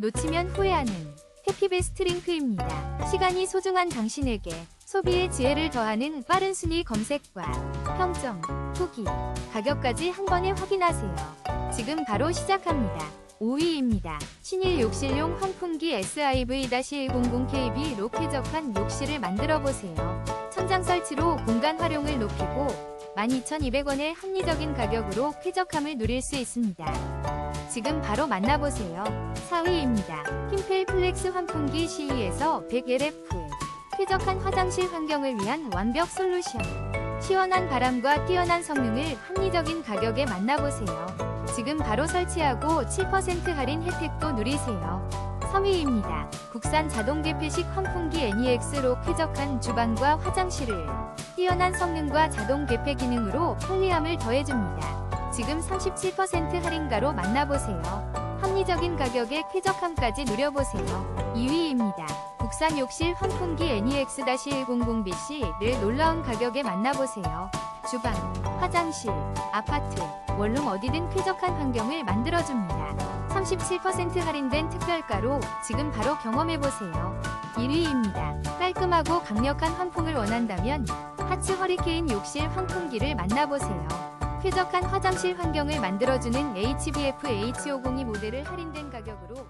놓치면 후회하는 해피베스트 링크입니다. 시간이 소중한 당신에게 소비의 지혜를 더하는 빠른 순위 검색과 평점, 후기, 가격까지 한 번에 확인하세요. 지금 바로 시작합니다. 5위입니다. 신일 욕실용 환풍기 SIV-100KB 로 쾌적한 욕실을 만들어 보세요. 천장 설치로 공간 활용을 높이고 12,200원의 합리적인 가격으로 쾌적함을 누릴 수 있습니다. 지금 바로 만나보세요. 4위입니다. 킴펠 플렉스 환풍기 CE에서 100LF 쾌적한 화장실 환경을 위한 완벽 솔루션 시원한 바람과 뛰어난 성능을 합리적인 가격에 만나보세요. 지금 바로 설치하고 7% 할인 혜택도 누리세요. 3위입니다. 국산 자동 개폐식 환풍기 NEX로 쾌적한 주방과 화장실을 뛰어난 성능과 자동 개폐 기능으로 편리함을 더해줍니다. 지금 37% 할인가로 만나보세요. 합리적인 가격에 쾌적함까지 누려보세요. 2위입니다. 국산 욕실 환풍기 E NEX-100BC를 놀라운 가격에 만나보세요. 주방, 화장실, 아파트, 원룸 어디든 쾌적한 환경을 만들어줍니다. 37% 할인된 특별가로 지금 바로 경험해보세요. 1위입니다. 깔끔하고 강력한 환풍을 원한다면 하츠 허리케인 욕실 환풍기를 만나보세요. 쾌적한 화장실 환경을 만들어주는 HBF H502 모델을 할인된 가격으로